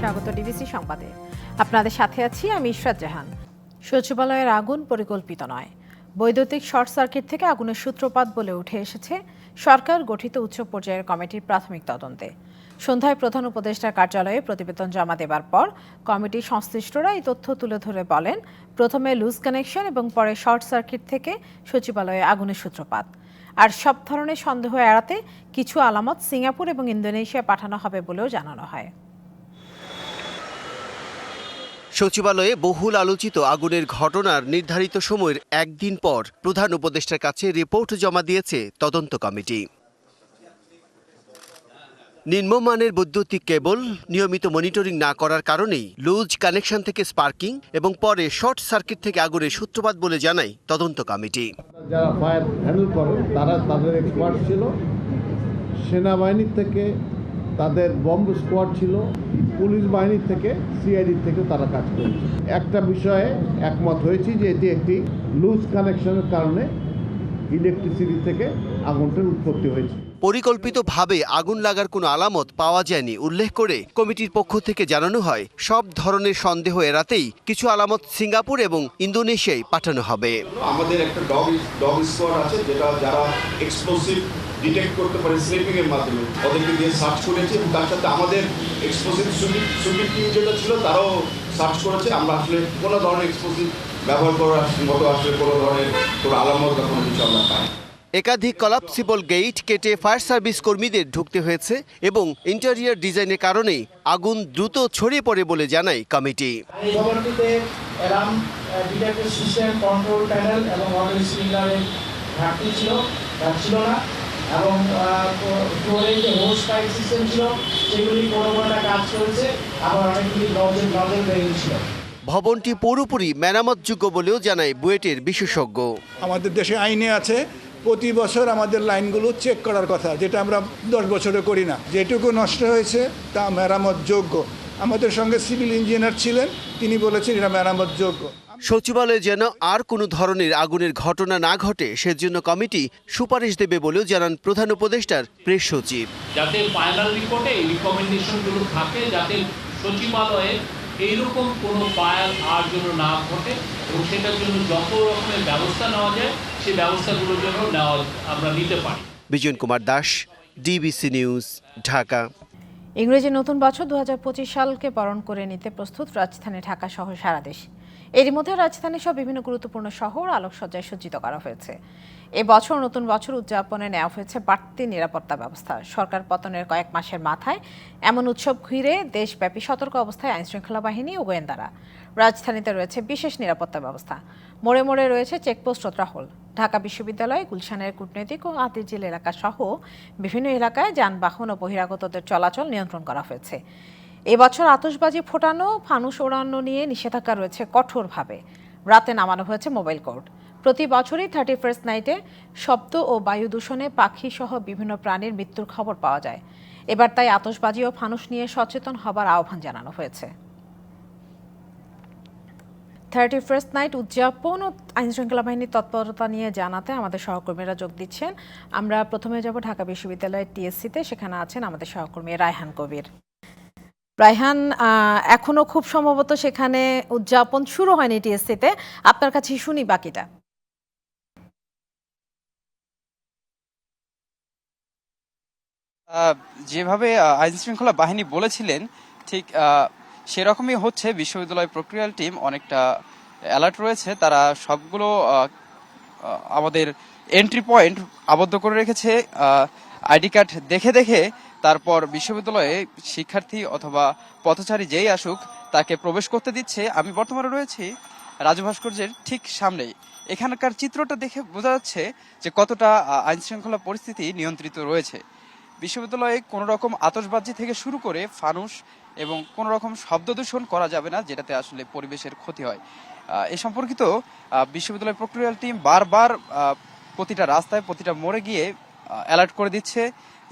স্বাগত ডিবিসি সংবাদে। আপনাদের সাথে আছি আমি ইশরাত জাহান। সচিবালয়ের আগুন পরিকল্পিত নয়। বৈদ্যুতিক শর্ট সার্কিট থেকে আগুনের সূত্রপাত বলে উঠে এসেছে সরকার গঠিত উচ্চ পর্যায়ের কমিটির প্রাথমিক তদন্তে। সন্ধ্যায় প্রধান উপদেষ্টার কার্যালয়ে প্রতিবেদন জমা দেবার পর কমিটির সংশ্লিষ্টরা এই তথ্য তুলে ধরে বলেন, প্রথমে লুজ কানেকশন এবং পরে শর্ট সার্কিট থেকে সচিবালয়ে আগুনের সূত্রপাত। আর সব ধরনের সন্দেহ এড়াতে কিছু আলামত সিঙ্গাপুর এবং ইন্দোনেশিয়া পাঠানো হবে বলেও জানানো হয়। সচিবালয়ে বহুল আলোচিত আগুনের ঘটনার নির্ধারিত সময়ের একদিন পর প্রধান উপদেষ্টার কাছে রিপোর্ট জমা দিয়েছে তদন্ত কমিটি। নিম্নমানের বৈদ্যুতিক কেবল নিয়মিত মনিটরিং না করার কারণেই লুজ কানেকশন থেকে স্পার্কিং এবং পরে শর্ট সার্কিট থেকে আগুনের সূত্রপাত বলে জানায় তদন্ত কমিটি। যারা ফায়ার হ্যান্ডেল তারা তাদের এক্সপার্ট ছিল। সেনাবাহিনীর থেকে তাদের বম্ব স্কোয়াড ছিল পুলিশ বাহিনীর থেকে সিআইডি থেকে তারা কাজ করেছে। একটা বিষয়ে একমত হয়েছি যে এটি একটি লুজ কানেকশনের কারণে ইলেকট্রিসিটি থেকে আগুনটার উৎপত্তি হয়েছে। পরিকল্পিতভাবে আগুন লাগার কোনো আলামত পাওয়া যায়নি উল্লেখ করে কমিটির পক্ষ থেকে জানানো হয় সব ধরনের সন্দেহ এড়াতেই কিছু আলামত সিঙ্গাপুর এবং ইন্দোনেশিয়ায় পাঠানো হবে। আমাদের একটা ডগ ডগ স্কোয়াড আছে যেটা যারা এক্সপ্লোসিভ ডিটেক্ট করতে পারে স্লিপিং এর মাধ্যমে। ওদেরকে দিয়ে সার্চ করেছে এবং তার সাথে আমাদের এক্সপ্লোসিভ সুবিট সুবিট টিম যেটা ছিল তারাও সার্চ করেছে। আমরা আসলে কোনো ধরনের এক্সপ্লোসিভ ব্যবহার করার মতো আসলে কোনো ধরনের কোনো আলামত বা কোনো কিছু আমরা পাই একাধিক কলাপসিবল গেট কেটে ফায়ার সার্ভিস কর্মীদের ঢুকতে হয়েছে এবং ইন্টেরিয়র ডিজাইনের কারণেই আগুন দ্রুত ছড়িয়ে পড়ে বলে জানায় কমিটি। এই ভবনটিতে alarm detector system control panel এবং অডিও স্প্রিংলারের ঘাটতি ছিল ছিল না। এবং ফ্লোরে যে হোস পাইপ সিস্টেম ছিল সেগুলি কোনো কোনোটা কাজ করেছে আবার অনেকগুলি ভবনটি পুরোপুরি মেরামতযোগ্য বলেও জানায় বুয়েটের বিশেষজ্ঞ। আমাদের দেশে আইনে আছে প্রতি বছর আমাদের লাইনগুলো চেক করার কথা যেটা আমরা দশ বছরে করি না। যেটুকু নষ্ট হয়েছে তা মেরামত যোগ্য আমাদের সঙ্গে সিভিল ইঞ্জিনিয়ার ছিলেন। তিনি বলেছেন এটা মেরামত যোগ্য। সচিবালয়ে যেন আর কোনো ধরনের আগুনের ঘটনা না ঘটে সেজন্য কমিটি সুপারিশ দেবে বলেও জানান প্রধান উপদেষ্টার প্রেস সচিব। যাতে ফাইনাল রিপোর্টে এই রিকমেন্ডেশনগুলো থাকে যাতে সচিবালয়ে এইরকম কোনো ফায়ার আর জন্য না ঘটে এবং সেটার জন্য যত রকমের ব্যবস্থা নেওয়া যায় সেই ব্যবস্থাগুলোর জন্য নেওয়া আমরা নিতে পারি। Bijan Kumar Das DBC news Dhaka. ইংরেজি নতুন বছর দুহাজার পঁচিশ সালকে বরণ করে নিতে প্রস্তুত রাজধানী ঢাকা সহ সারা দেশ। এরই মধ্যে রাজধানী সহ বিভিন্ন গুরুত্বপূর্ণ শহর আলোকসজ্জায় সজ্জিত করা হয়েছে। এ বছর নতুন বছর উদযাপনে নেওয়া হয়েছে বাড়তি নিরাপত্তা ব্যবস্থা। সরকার পতনের কয়েক মাসের মাথায় এমন উৎসব ঘিরে দেশব্যাপী সতর্ক অবস্থায় আইনশৃঙ্খলা বাহিনী ও গোয়েন্দারা রাজধানীতে রয়েছে বিশেষ নিরাপত্তা ব্যবস্থা। মোড়ে মোড়ে রয়েছে চেকপোস্ট ও টহল ঢাকা বিশ্ববিদ্যালয়, গুলশানের কূটনৈতিক ও আতিঝিল এলাকা সহ বিভিন্ন এলাকায় যানবাহন ও বহিরাগতদের চলাচল নিয়ন্ত্রণ করা হয়েছে। এবছর আতশবাজি ফোটানো, ফানুস ওড়ানো নিয়ে নিষেধাজ্ঞা রয়েছে কঠোরভাবে। রাতে নামানো হয়েছে মোবাইল কোর্ট। প্রতি বছরই থার্টি ফার্স্ট নাইটে শব্দ ও বায়ু দূষণে পাখি সহ বিভিন্ন প্রাণীর মৃত্যুর খবর পাওয়া যায়। এবার তাই আতশবাজি ও ফানুস নিয়ে সচেতন হবার আহ্বান জানানো হয়েছে। থার্টি ফার্স্ট নাইট উদযাপন ও আইনশৃঙ্খলা বাহিনীর তৎপরতা নিয়ে জানাতে আমাদের সহকর্মীরা যোগ দিচ্ছেন। আমরা প্রথমে যাব ঢাকা বিশ্ববিদ্যালয়ের টিএসসিতে সেখানে আছেন আমাদের সহকর্মী রায়হান কবির। রায়হান আহ, এখনও খুব সম্ভবত সেখানে উদযাপন শুরু হয়নি টিএসসিতে। আপনার কাছে শুনি বাকিটা। যেভাবে আইন শৃঙ্খলা বাহিনী বলেছিলেন ঠিক সেরকমই হচ্ছে, বিশ্ববিদ্যালয় প্রক্রিয়াল টিম অনেকটা অ্যালার্ট রয়েছে। তারা সবগুলো আমাদের এন্ট্রি পয়েন্ট আবদ্ধ করে রেখেছে। আইডি কার্ড দেখে দেখে তারপর বিশ্ববিদ্যালয়ে শিক্ষার্থী অথবা পথচারী যেই আসুক, তাকে প্রবেশ করতে দিচ্ছে। আমি বর্তমানে রয়েছি রাজু ভাস্কর্যের ঠিক সামনেই। এখানকার চিত্রটা দেখে বোঝা যাচ্ছে যে কতটা আইন শৃঙ্খলা পরিস্থিতি নিয়ন্ত্রিত রয়েছে। বিশ্ববিদ্যালয়ে কোনো রকম আতশবাজি থেকে শুরু করে ফানুস এবং কোনো রকম শব্দ দূষণ করা যাবে না, যেটাতে আসলে পরিবেশের ক্ষতি হয়। এ সম্পর্কিত বিশ্ববিদ্যালয় প্রক্রিয়াল টিম বারবার প্রতিটা রাস্তায় প্রতিটা মোড়ে গিয়ে অ্যালার্ট করে দিচ্ছে।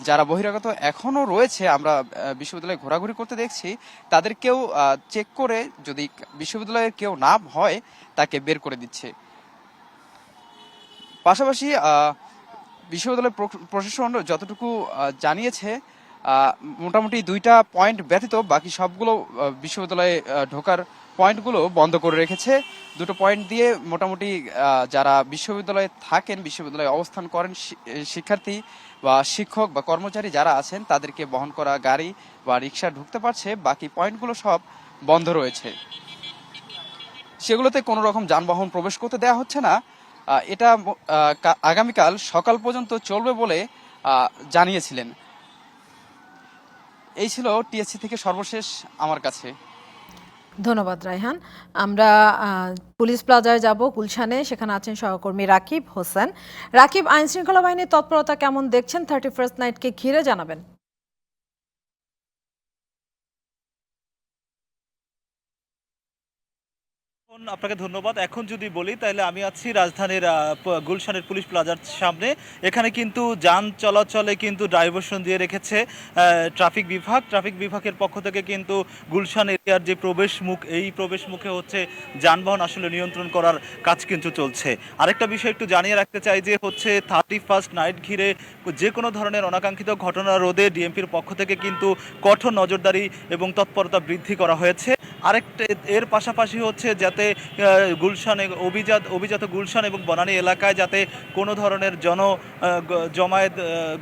যারা বহিরাগত এখনও রয়েছে, আমরা বিশ্ববিদ্যালয়ে ঘোরাঘুরি করতে দেখছি, তাদেরকেও চেক করে যদি বিশ্ববিদ্যালয়ের কেউ না হয়, তাকে বের করে দিচ্ছে। পাশাপাশি বিশ্ববিদ্যালয় প্রশাসন যতটুকু জানিয়েছে মোটামুটি দুইটা পয়েন্ট ব্যতীত বাকি সবগুলো বিশ্ববিদ্যালয়ে ঢোকার পয়েন্টগুলো বন্ধ করে রেখেছে। দুটো পয়েন্ট দিয়ে মোটামুটি যারা বিশ্ববিদ্যালয়ে থাকেন, বিশ্ববিদ্যালয়ে অবস্থান করেন শিক্ষার্থী বা শিক্ষক বা কর্মচারী যারা আছেন, তাদেরকে বহন করা গাড়ি বা রিক্সা ঢুকতে পারছে। বাকি পয়েন্টগুলো সব বন্ধ রয়েছে। সেগুলোতে কোনো রকম যানবাহন প্রবেশ করতে দেওয়া হচ্ছে না। এটা আগামীকাল সকাল পর্যন্ত চলবে বলে জানিয়েছিলেন। এই ছিল টিএসসি থেকে সর্বশেষ আমার কাছে। ধন্যবাদ, রায়হান। আমরা পুলিশ প্লাজায় যাব গুলশানে, সেখানে আছেন সহকর্মী রাকিব হোসেন। রাকিব, আইনশৃঙ্খলা বাহিনীর তৎপরতা কেমন দেখছেন? থার্টি ফার্স্ট নাইটকে ঘিরে জানাবেন। আপনাকে ধন্যবাদ। এখন যদি বলি, তাহলে আমি আছি রাজধানীর গুলশানের পুলিশ প্লাজার সামনে। এখানে কিন্তু যান চলাচলে কিন্তু ডাইভারশন দিয়ে রেখেছে ট্রাফিক বিভাগ। ট্রাফিক বিভাগের পক্ষ থেকে কিন্তু গুলশান এরিয়ার যে প্রবেশ মুখ, এই প্রবেশ মুখে হচ্ছে যানবাহন আসলে নিয়ন্ত্রণ করার কাজ কিন্তু চলছে। আরেকটা বিষয় একটু জানিয়ে রাখতে চাই যে হচ্ছে থার্টি ফার্স্ট নাইট ঘিরে যে কোনো ধরনের অনাকাঙ্ক্ষিত ঘটনা রোধে ডিএমপির পক্ষ থেকে কিন্তু কঠোর নজরদারি এবং তৎপরতা বৃদ্ধি করা হয়েছে। আরেকটা, এর পাশাপাশি হচ্ছে যাতে গুলশান অভিজাত অভিজাত গুলশান এবং বনানী এলাকায় যাতে কোনো ধরনের জন জমায়েত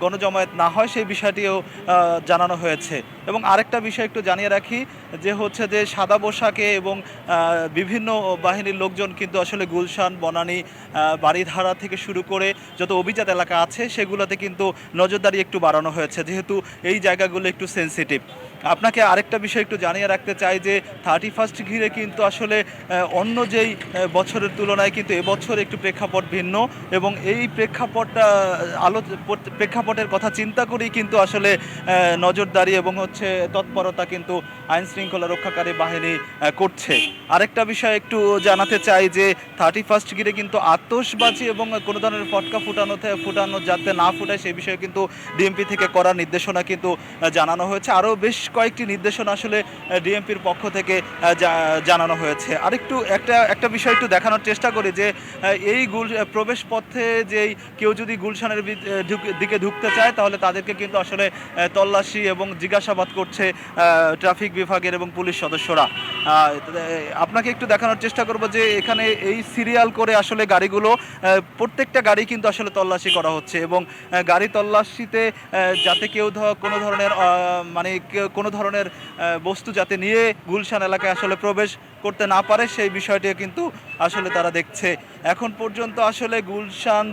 গণজমায়েত না হয় সেই বিষয়টিও জানানো হয়েছে। এবং আরেকটা বিষয় একটু জানিয়ে রাখি, যে হচ্ছে যে সাদা পোশাকে এবং বিভিন্ন বাহিনীর লোকজন কিন্তু আসলে গুলশান, বনানী বাড়িধারা থেকে শুরু করে যত অভিজাত এলাকা আছে সেগুলোতে কিন্তু নজরদারি একটু বাড়ানো হয়েছে, যেহেতু এই জায়গাগুলো একটু সেনসিটিভ আপনাকে আরেকটা বিষয় একটু জানিয়ে রাখতে চাই যে থার্টি ফার্স্ট ঘিরে কিন্তু আসলে অন্য যেই বছরের তুলনায় কিন্তু এবছর একটু প্রেক্ষাপট ভিন্ন এবং এই প্রেক্ষাপটটা আলো প্রেক্ষাপটের কথা চিন্তা করেই কিন্তু আসলে নজরদারি এবং হচ্ছে তৎপরতা কিন্তু আইন শৃঙ্খলা রক্ষাকারী বাহিনী করছে। আরেকটা বিষয় একটু জানাতে চাই যে থার্টি ফার্স্ট গিরে কিন্তু আতসবাজি এবং কোনো ধরনের ফটকা ফুটানো ফুটানো যাতে না ফুটায় সেই বিষয়ে কিন্তু ডিএমপি থেকে করার নির্দেশনা কিন্তু জানানো হয়েছে। আরও বেশ কয়েকটি নির্দেশনা আসলে ডিএমপির পক্ষ থেকে জানানো হয়েছে। আরেকটু একটা একটা বিষয় একটু দেখানোর চেষ্টা করি যে এই গুল প্রবেশ পথে যেই কেউ যদি গুলশানের দিকে ঢুকতে চায়, তাহলে তাদেরকে কিন্তু আসলে তল্লাশি এবং জিজ্ঞাসাবাদ করছে ট্রাফিক বিভাগের এবং পুলিশ সদস্যরা। আপনাকে একটু দেখানোর চেষ্টা করব যে, এখানে এই সিরিয়াল করে আসলে গাড়িগুলো প্রত্যেকটা গাড়ি কিন্তু আসলে তল্লাশি করা হচ্ছে এবং গাড়ি তল্লাশিতে যাতে কেউ কোনো ধরনের মানে কোনো ধরনের বস্তু যাতে নিয়ে গুলশান এলাকায় আসলে প্রবেশ করতে না পারে, সেই বিষয়টি কিন্তু আসলে তারা দেখছে। এখন পর্যন্ত আসলে গুলশান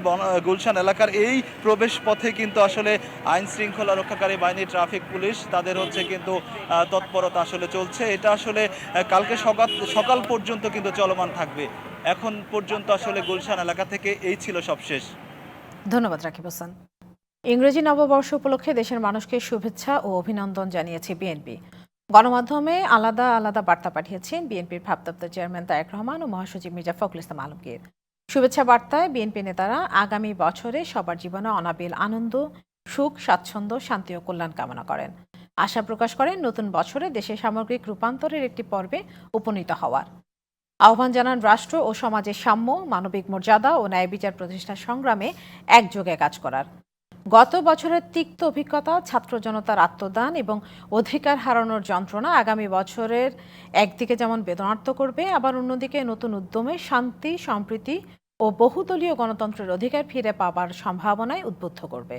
গুলশান এলাকার এই প্রবেশ পথে কিন্তু আসলে আইন শৃঙ্খলা রক্ষাকারী বাহিনী ট্রাফিক পুলিশ, তাদের হচ্ছে কিন্তু তৎপরতা আসলে চলছে। এটা আসলে কালকে সকাল সকাল পর্যন্ত কিন্তু চলমান থাকবে। এখন পর্যন্ত আসলে গুলশান এলাকা থেকে এই ছিল সবশেষ। ধন্যবাদ রাকিব হোসেন। ইংরেজি নববর্ষ উপলক্ষে দেশের মানুষকে শুভেচ্ছা ও অভিনন্দন জানিয়েছে বিএনপি গণমাধ্যমে আলাদা আলাদা বার্তা পাঠিয়েছেন বিএনপির ভারপ্রাপ্ত চেয়ারম্যান তারেক রহমান ও মহাসচিব মির্জা ফখরুল ইসলাম আলমগীর। শুভেচ্ছা বার্তায় বিএনপি নেতারা আগামী বছরে সবার জীবনে অনাবিল আনন্দ, সুখ, স্বাচ্ছন্দ্য, শান্তি ও কল্যাণ কামনা করেন। আশা প্রকাশ করেন নতুন বছরে দেশের সামগ্রিক রূপান্তরের একটি পর্বে উপনীত হওয়ার। আহ্বান জানান রাষ্ট্র ও সমাজের সাম্য, মানবিক মর্যাদা ও ন্যায় বিচার প্রতিষ্ঠার সংগ্রামে একযোগে কাজ করার। গত বছরের তিক্ত অভিজ্ঞতা, ছাত্র জনতার আত্মদান এবং অধিকার হারানোর যন্ত্রণা আগামী বছরের একদিকে যেমন বেদনার্থ করবে, আবার অন্যদিকে নতুন উদ্যমে শান্তি, সম্প্রীতি ও বহুদলীয় গণতন্ত্রের অধিকার ফিরে পাবার সম্ভাবনায় উদ্বুদ্ধ করবে।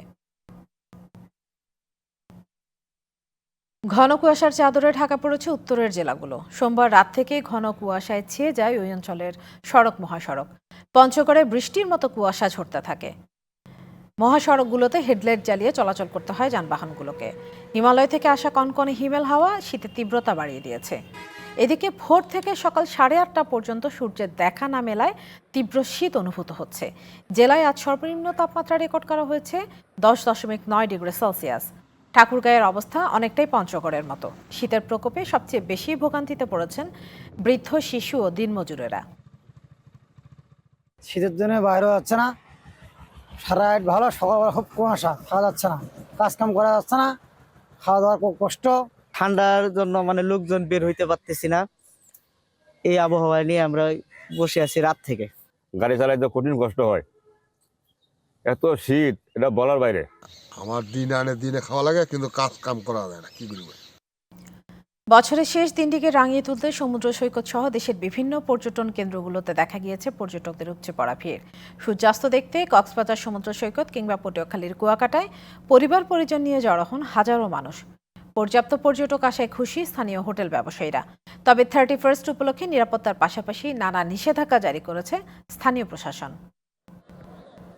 ঘন কুয়াশার চাদরে ঢাকা পড়েছে উত্তরের জেলাগুলো। সোমবার রাত থেকে ঘন কুয়াশায় ছেয়ে যায় ওই অঞ্চলের সড়ক মহাসড়ক। পঞ্চগড়ে বৃষ্টির মতো কুয়াশা ঝরতে থাকে। মহাসড়কগুলোতে হেডলাইট জ্বালিয়ে চলাচল করতে হয় যানবাহনগুলোকে। হিমালয় থেকে আসা কনকনে হিমেল হাওয়া শীতের তীব্রতা বাড়িয়ে দিয়েছে। এদিকে ভোর থেকে সকাল সাড়ে আটটা পর্যন্ত সূর্যের দেখা না মেলায় তীব্র শীত অনুভূত হচ্ছে। জেলায় আজ সর্বনিম্ন তাপমাত্রা রেকর্ড করা হয়েছে দশ দশমিক নয় ডিগ্রি সেলসিয়াস। ঠাকুরগাঁয়ের অবস্থা অনেকটাই পঞ্চগড়ের মতো। শীতের প্রকোপে সবচেয়ে বেশি ভোগান্তিতে পড়েছেন বৃদ্ধ শিশু ও দিনমজুরেরা। শীতের জন্য বাইরে যাচ্ছে না। সারা রাত ভালো সকালবেলা খুব কুয়াশা খাওয়া যাচ্ছে না কাজ কাম করা যাচ্ছে না খাওয়া দাওয়ার খুব কষ্ট। ঠান্ডার জন্য মানে লোকজন বের হইতে পারতেছি না। এই আবহাওয়া নিয়ে আমরা বসে আছি রাত থেকে। গাড়ি চালাইতে কঠিন কষ্ট হয়। এত শীত এটা বলার বাইরে। আমার দিনে আনে দিনে খাওয়া লাগে কিন্তু কাজ কাম করা যায় না কি করব বছরের শেষ দিনটিকে রাঙিয়ে তুলতে সমুদ্র সৈকত সহ দেশের বিভিন্ন পর্যটন কেন্দ্রগুলোতে দেখা গিয়েছে পর্যটকদের উপচে পড়া ভিড়। সূর্যাস্ত দেখতে কক্সবাজার সমুদ্র সৈকত কিংবা পটুয়াখালীর কুয়াকাটায় পরিবার পরিজন নিয়ে জড়ো হন হাজারো মানুষ। পর্যাপ্ত পর্যটক আসায় খুশি স্থানীয় হোটেল ব্যবসায়ীরা। তবে থার্টি ফার্স্ট উপলক্ষে নিরাপত্তার পাশাপাশি নানা নিষেধাজ্ঞা জারি করেছে স্থানীয় প্রশাসন।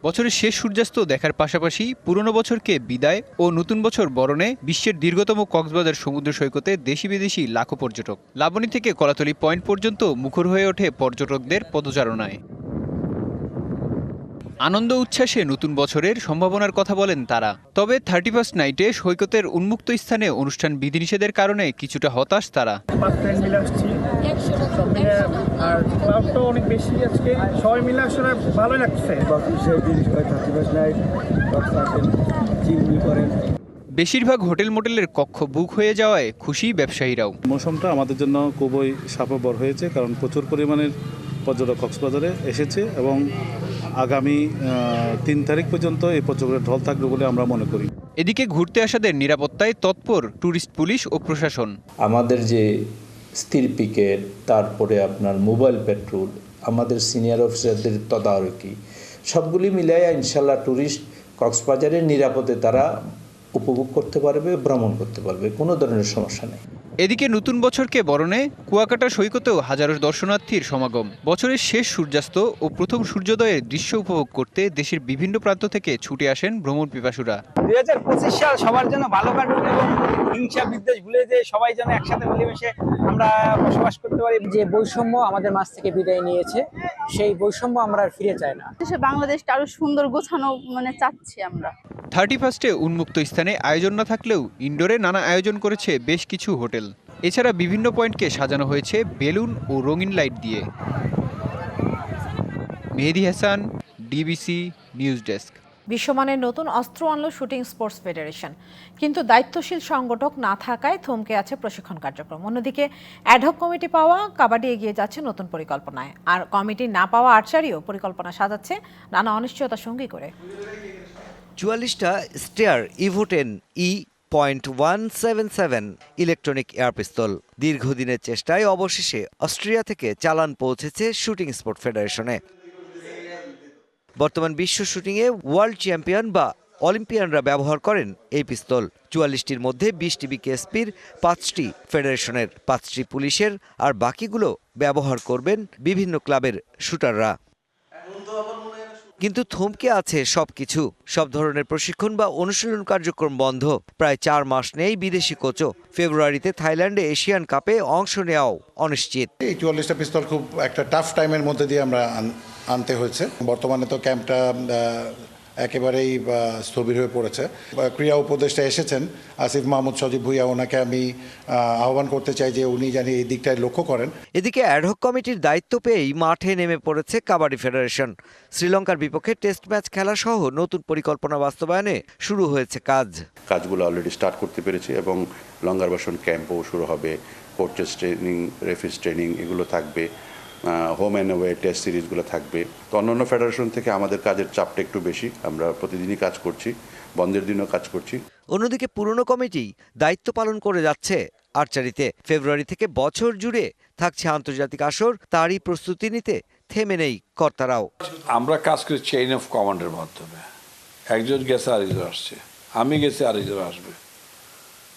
বছরের শেষ সূর্যাস্ত দেখার পাশাপাশি পুরনো বছরকে বিদায় ও নতুন বছর বরণে বিশ্বের দীর্ঘতম কক্সবাজার সমুদ্র সৈকতে দেশি বিদেশি লাখো পর্যটক। লাবণী থেকে কলাতলি পয়েন্ট পর্যন্ত মুখর হয়ে ওঠে পর্যটকদের পদচারণায়। আনন্দ উচ্ছ্বাসে নতুন বছরের সম্ভাবনার কথা বলেন তারা। তবে থার্টি ফার্স্ট নাইটে সৈকতের উন্মুক্ত স্থানে অনুষ্ঠান বিধিনিষেধের কারণে কিছুটা হতাশ তারা। সব মিলে আর ক্লাউডটাও অনেক বেশি আজকে। সবাই মিলে আসলে ভালোই লাগছে। বেশিরভাগ হোটেল মোটেলের কক্ষ বুক হয়ে যাওয়ায় খুশি ব্যবসায়ীরাও। মৌসুমটা আমাদের জন্য খুবই সাফল্য হয়েছে কারণ প্রচুর পরিমাণের পর্যটক কক্সবাজারে এসেছে এবং আগামী তিন তারিখ পর্যন্ত এই পর্যটকের ঢল থাকবে বলে আমরা মনে করি। এদিকে ঘুরতে আসাদের নিরাপত্তায় তৎপর ট্যুরিস্ট পুলিশ ও প্রশাসন। আমাদের যে স্থির পিকেট, তারপরে আপনার মোবাইল পেট্রোল, আমাদের সিনিয়র অফিসারদের তদারকি, সবগুলি মিলাইয়া ইনশাল্লাহ ট্যুরিস্ট কক্সবাজারের নিরাপদে তারা উপভোগ করতে পারবে, ভ্রমণ করতে পারবে, কোনো ধরনের সমস্যা নেই। এদিকে নতুন বছরকে বরণে কুয়াকাটা সৈকতেও হাজারো দর্শনার্থীর সমাগম। বছরের শেষ সূর্যাস্ত ও প্রথম সূর্যোদয়ের দৃশ্য উপভোগ করতে দেশের বিভিন্ন প্রান্ত থেকে ছুটে আসেন ভ্রমণ পিপাসুরা। দুই হাজার পঁচিশ সাল সবার জন্য ভালো কাটুক এবং হিংসা বিদ্বেষ ভুলে যে সবাই যেন একসাথে মিলেমিশে আমরা বসবাস করতে পারি। যে বৈষম্য আমাদের মাছ থেকে বিদায় নিয়েছে সেই বৈষম্য আমরা আর ফিরে চাই না। দেশে বাংলাদেশটা আরও সুন্দর গোছানো মানে চাচ্ছি আমরা। থার্টি ফার্স্টে উন্মুক্ত স্থানে আয়োজন না থাকলেও ইনডোরে নানা আয়োজন করেছে বেশ কিছু হোটেল। এছাড়া বিভিন্ন পয়েন্টকে সাজানো হয়েছে বেলুন ও রঙিন লাইট দিয়ে। Mehedi Hasan, DBC news desk. বিশ্বমানের নতুন অস্ত্র আনলো শুটিং স্পোর্টস ফেডারেশন। কিন্তু দায়িত্বশীল সংগঠক না থাকায় থমকে আছে প্রশিক্ষণ কার্যক্রম। অন্যদিকে অ্যাডহক কমিটি পাওয়া, কাবাডি এগিয়ে যাচ্ছে নতুন পরিকল্পনায়। আর কমিটি না পাওয়া আর্চারিও পরিকল্পনা সাজাচ্ছে নানা অনিশ্চয়তা সঙ্গী করে। চুয়াল্লিশটা Steyr evo ten E point one seven seven electronic air pistol. দীর্ঘদিনের চেষ্টায় অবশেষে অস্ট্রিয়া থেকে চালান পৌঁছেছে শুটিং স্পোর্ট ফেডারেশনে। বর্তমান বিশ্ব শুটিংয়ে ওয়ার্ল্ড চ্যাম্পিয়ন বা অলিম্পিয়ানরা ব্যবহার করেন এই পিস্তল। চুয়াল্লিশটির মধ্যে বিশটি বিকেএসপির, পাঁচটি ফেডারেশনের, পাঁচটি পুলিশের, আর বাকিগুলো ব্যবহার করবেন বিভিন্ন ক্লাবের শুটাররা। কিন্তু থমকে আছে সব কিছু সব ধরনের প্রশিক্ষণ বা অনুশীলন কার্যক্রম বন্ধ। প্রায় চার মাস নেই বিদেশি কোচও। ফেব্রুয়ারিতে থাইল্যান্ডে এশিয়ান কাপে অংশ নেওয়াও অনিশ্চিত। এই চুয়াল্লিশটা পিস্তল খুব একটা টাফ টাইমের মধ্যে দিয়ে আমরা আনতে হয়েছে। বর্তমানে তো ক্যাম্পটা একেবারেই স্থবির হয়ে পড়েছে। ক্রীড়া উপদেষ্টা এসেছেন আসিফ মাহমুদ সজীব ভুইয়া। ওনাকে আমি আহ্বান করতে চাই যে উনি জানি এই দিকটায় লক্ষ্য করেন। এদিকে অ্যাডহক কমিটির দায়িত্ব পেয়েই মাঠে নেমে পড়েছে কাবাডি ফেডারেশন। শ্রীলঙ্কার বিপক্ষে টেস্ট ম্যাচ খেলা সহ নতুন পরিকল্পনা বাস্তবায়নে শুরু হয়েছে কাজ। কাজগুলো অলরেডি স্টার্ট করতে পেরেছি এবং লঙ্গার বাসন ক্যাম্পও শুরু হবে। কোচেস ট্রেনিং রেফিস ট্রেনিং এগুলো থাকবে। হোম অ্যান্ড ওয়ে টেস্ট সিরিজগুলো থাকবে। তো অন্যান্য ফেডারেশন থেকে আমাদের কাজের চাপটা একটু বেশি। আমরা প্রতিদিনই কাজ করছি বন্ধের দিনও কাজ করছি। অন্যদিকে পুরনো কমিটি দায়িত্ব পালন করে যাচ্ছে। আর্চারিতে ফেব্রুয়ারি থেকে বছর জুড়ে থাকছে আন্তর্জাতিক আসর তারই প্রস্তুতি নিতে থেমে নেই কর্তারাও। আমরা কাজ করি চেইন অফ কমান্ডের মাধ্যমে। একজন গেছে আরেকজন আসছে। আমি গেছি আরেকজন আসবে।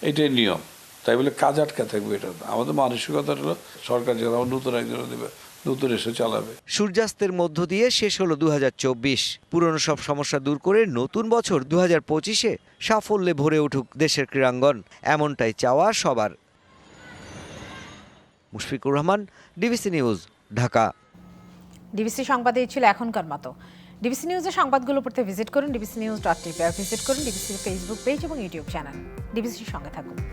এটাই নিয়ম। তাই বলে কাজ আটকা থাকবে এটা আমাদের মানসিকতা হলো সরকার যেন নতুন একজন দেবে। নতুন এসে চালাবে। সূর্যাস্তের মধ্য দিয়ে শেষ হলো দু হাজার চব্বিশ। পুরনো সব সমস্যা দূর করে নতুন বছর দু হাজার পঁচিশে সাফল্যে ভরে উঠুক দেশের ক্রীড়াঙ্গন। এমনটাই চাওয়া সবার। Mushfiqur Rahman DBC news Dhaka. DBC সংবাদে ছিল এখনকার মতো। ডিবিসি নিউজের সংবাদগুলো পড়তে ভিজিট করুন ডিবিসি নিউজ ডট টিপি আর ভিজিট করুন ডিবিসির ফেসবুক পেজ এবং ইউটিউব চ্যানেল। ডিবিসির সঙ্গে থাকুন।